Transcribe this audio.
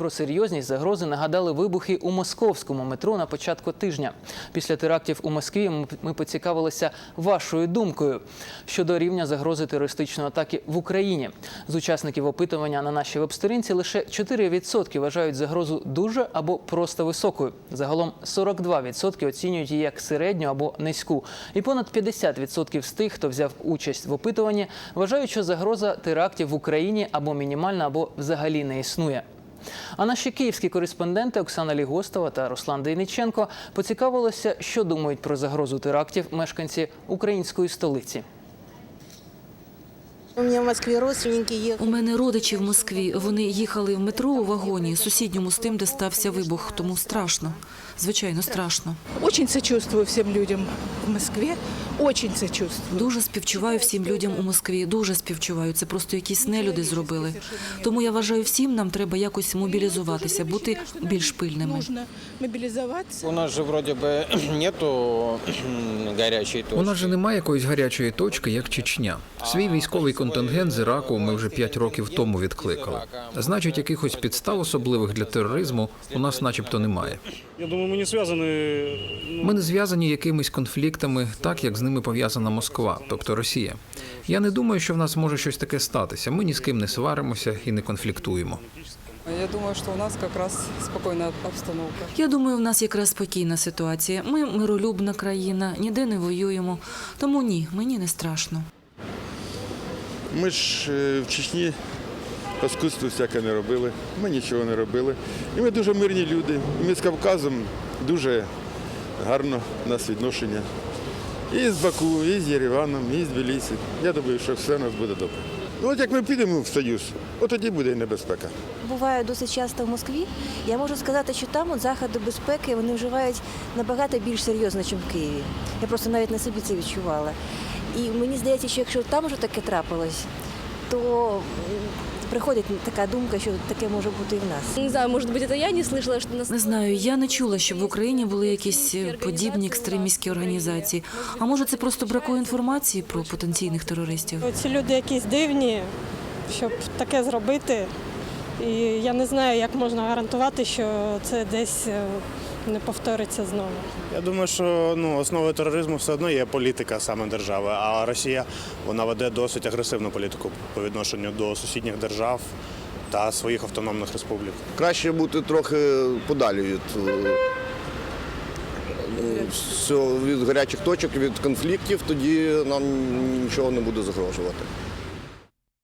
Про серйозність загрози нагадали вибухи у московському метро на початку тижня. Після терактів у Москві ми- поцікавилися вашою думкою щодо рівня загрози терористичної атаки в Україні. З учасників опитування на нашій веб-сторінці лише 4% вважають загрозу дуже або просто високою. Загалом 42% оцінюють її як середню або низьку. І понад 50% з тих, хто взяв участь в опитуванні, вважають, що загроза терактів в Україні або мінімальна, або взагалі не існує. А наші київські кореспонденти Оксана Лігостова та Руслан Дейниченко поцікавилися, що думають про загрозу терактів мешканці української столиці. У меня в Москве родственники У мене родичі в Москві. Вони їхали в метро у вагоні, сусідньому з тим, де стався вибух. Тому страшно. Звичайно, страшно. Очень сочувствую всем людям в Москве. Очень сочувствую. Дуже співчуваю всім людям у Москві. Дуже співчуваю. Це просто якісь нелюди зробили. Тому я вважаю, всім нам треба якось мобілізуватися, бути більш пильними. У нас же вроде бы нету горячей точки. У нас же немає якоїсь гарячої точки, як Чечня. Свій військовий контингент з Іраку ми вже п'ять років тому відкликали. Значить, якихось підстав особливих для тероризму у нас, начебто, немає. Я думаю, мы не связаны ну, Ми не зв'язані якимись конфліктами, так як з ними пов'язана Москва, тобто Росія. Я не думаю, що в нас може щось таке статися. Ми ні з ким не сваримося і не конфліктуємо. Я думаю, что у нас как раз спокойная обстановка. Я думаю, в нас якраз спокійна ситуація. Ми миролюбна країна, ніде не воюємо. Тому ні, мені не страшно. Ми ж е, в Чечні паскудство всяке не робили, ми нічого не робили. І ми дуже мирні люди. І ми з Кавказом дуже гарно у нас відношення. І з Баку, і з Єреваном, і з Тбілісі. Я думаю, що все у нас буде добре. Ну, от як ми підемо в Союз, от тоді буде і небезпека. Буваю досить часто в Москві. Я можу сказати, що там от заходи безпеки вони вживають набагато більш серйозно, ніж в Києві. Я просто навіть на собі це відчувала. І мені здається, що якщо там вже таке трапилось, то м, приходить така думка, що таке може бути і в нас. Не знаю, может быть, это я не слышала, что нас... Не знаю, я не чула, щоб в Україні були якісь е, подібні екстремістські організації. А може, це просто бракує інформації про потенційних терористів? Ці люди якісь дивні, щоб таке зробити. І я не знаю, як можна гарантувати, що це десь е, не повториться знову. я думаю, що ну, основою тероризму все одно є політика саме держави, а Росія вона веде досить агресивну політику по відношенню до сусідніх держав та своїх автономних республік. краще бути трохи подалі від, е, ну, від гарячих точок, від конфліктів, тоді нам нічого не буде загрожувати.